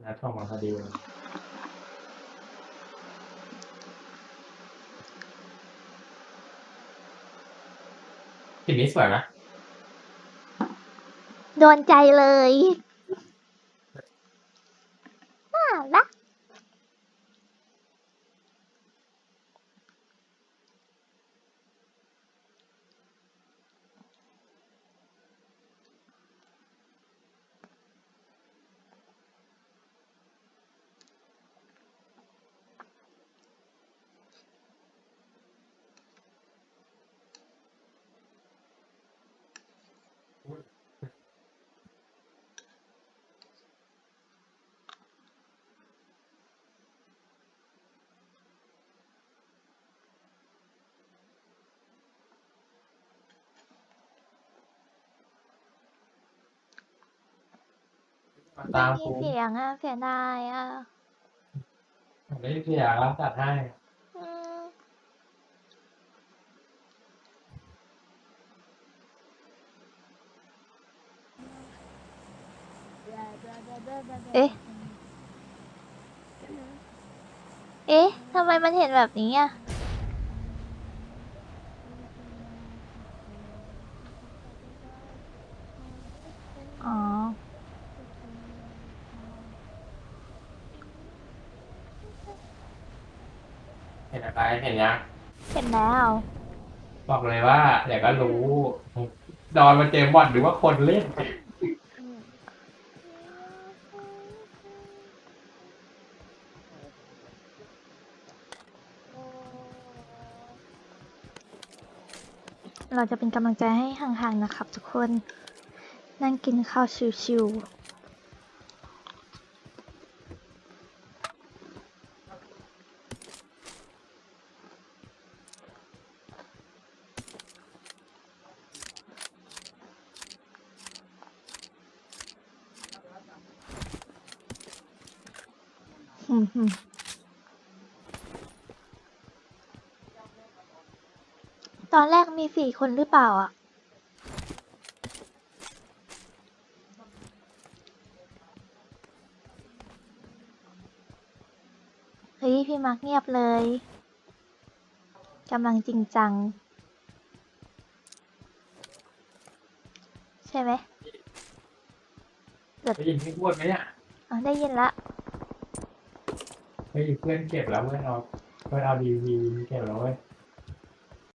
คนนัดเข้ามาพอดีเลยสีนี้สวยไหมโดนใจเลย ตามไม่คูมีเสียงอะเสียดายอะไม่ได้เสียแล้วจัดให้ เอ๊ะ เอ๊ะ ทำไมมันเห็นแบบนี้อะ อ๋อ เห็นอะไรเห็นยังเห็นแล้ว บอกเลยว่าเดี๋ยวก็รู้ ดอนมาเจมบอดหรือว่าคนเล่น เราจะเป็นกำลังใจให้ห่างๆนะครับทุกคน นั่งกินข้าวชิวๆหึ่ม ตอนแรกมีสี่คนหรือเปล่าอะ เฮ้ย พี่มาร์กเงียบเลยกำลังจริงจัง ใช่ไหมได้ยินพี่พูดไหมเนี่ยอ๋อได้ยินละเฮ้ยเพื่อนเก็บแล้วเพื่อนเอาเพื่อนเอาดีวีเก็บแล้วเว้ย